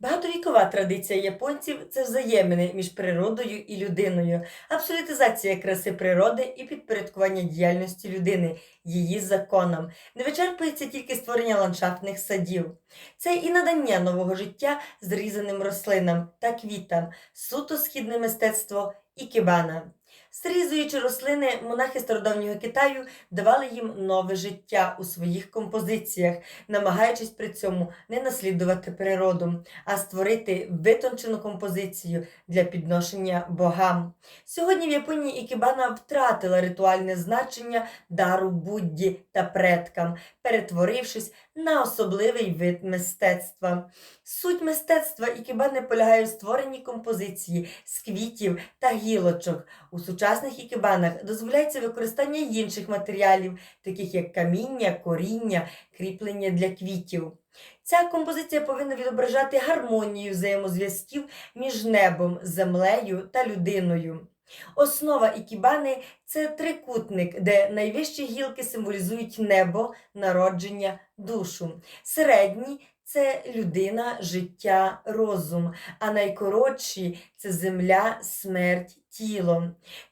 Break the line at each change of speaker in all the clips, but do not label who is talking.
Багатовікова традиція японців це взаємини між природою і людиною, абсолютизація краси природи і підпорядкування діяльності людини, її законам. Не вичерпується тільки створення ландшафтних садів. Це і надання нового життя зрізаним рослинам та квітам, суто східне мистецтво ікебана. Зрізуючи рослини, монахи стародавнього Китаю давали їм нове життя у своїх композиціях, намагаючись при цьому не наслідувати природу, а створити витончену композицію для підношення богам. Сьогодні в Японії ікебана втратила ритуальне значення дару Будді та предкам, перетворившись на особливий вид мистецтва. Суть мистецтва ікебани полягає в створенні композиції з квітів та гілочок. У сучасних ікебанах дозволяється використання інших матеріалів, таких як каміння, коріння, кріплення для квітів. Ця композиція повинна відображати гармонію взаємозв'язків між небом, землею та людиною. Основа ікібани це трикутник, де найвищі гілки символізують небо, народження, душу. Середній це людина, життя, розум, а найкоротші це земля, смерть, тіло.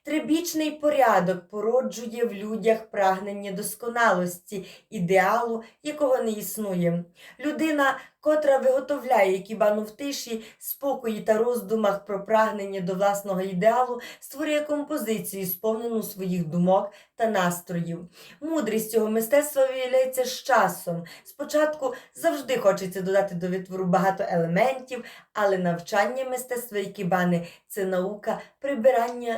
Трибічний порядок породжує в людях прагнення досконалості, ідеалу, якого не існує. Людина, котра виготовляє кібану в тиші, спокої та роздумах про прагнення до власного ідеалу, створює композицію, сповнену своїх думок та настроїв. Мудрість цього мистецтва виявляється з часом. Спочатку завжди хочеться додати до витвору багато елементів, але навчання мистецтва ікібани це наука прибирання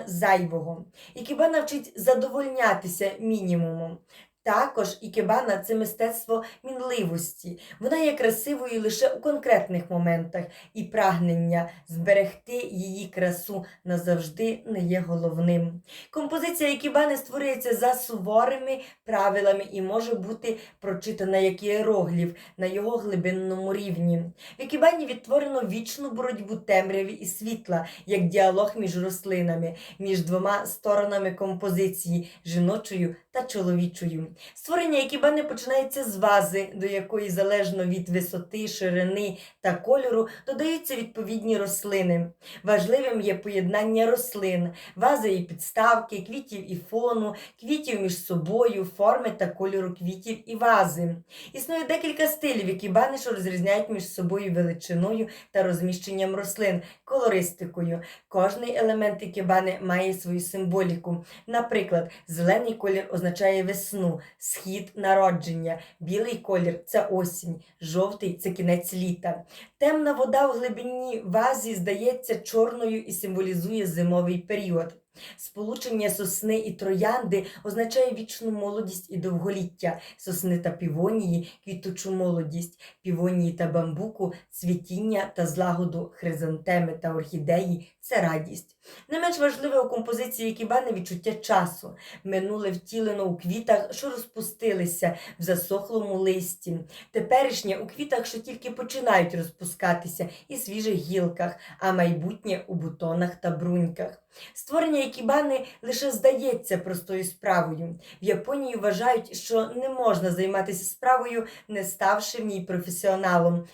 зайвого. і хіба навчить задовольнятися мінімумом. Також ікебана це мистецтво мінливості. Вона є красивою лише у конкретних моментах, і прагнення зберегти її красу назавжди не є головним. Композиція ікебани створюється за суворими правилами і може бути прочитана як іерогліф на його глибинному рівні. В ікебані відтворено вічну боротьбу темряві і світла, як діалог між рослинами, між двома сторонами композиції жіночою та чоловічою. Створення ікебани починається з вази, до якої залежно від висоти, ширини та кольору додаються відповідні рослини. Важливим є поєднання рослин, вази і підставки, квітів і фону, квітів між собою, форми та кольору квітів і вази. Існує декілька стилів ікебани, що розрізняють між собою величиною та розміщенням рослин, колористикою. Кожний елемент ікебани має свою символіку. Наприклад, зелений колір означає весну, схід народження, білий колір це осінь, жовтий це кінець літа. Темна вода в глибині вазі здається чорною і символізує зимовий період. Сполучення сосни і троянди означає вічну молодість і довголіття, сосни та півонії квітучу молодість, півонії та бамбуку цвітіння та злагоду, хризантеми та орхідеї це радість. Не менш важливе у композиції кібани відчуття часу. Минуле втілено у квітах, що розпустилися в засохлому листі. Теперішнє у квітах, що тільки починають розпускатися, і свіжих гілках, а майбутнє у бутонах та бруньках. Створення ікібани лише здається простою справою. В Японії вважають, що не можна займатися справою, не ставши в ній професіоналом.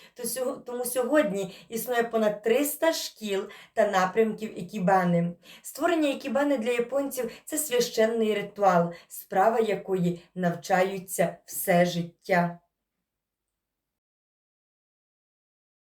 Тому сьогодні існує понад 300 шкіл та напрямків ікібани. Створення ікібани для японців це священний ритуал, справа якої навчаються все життя.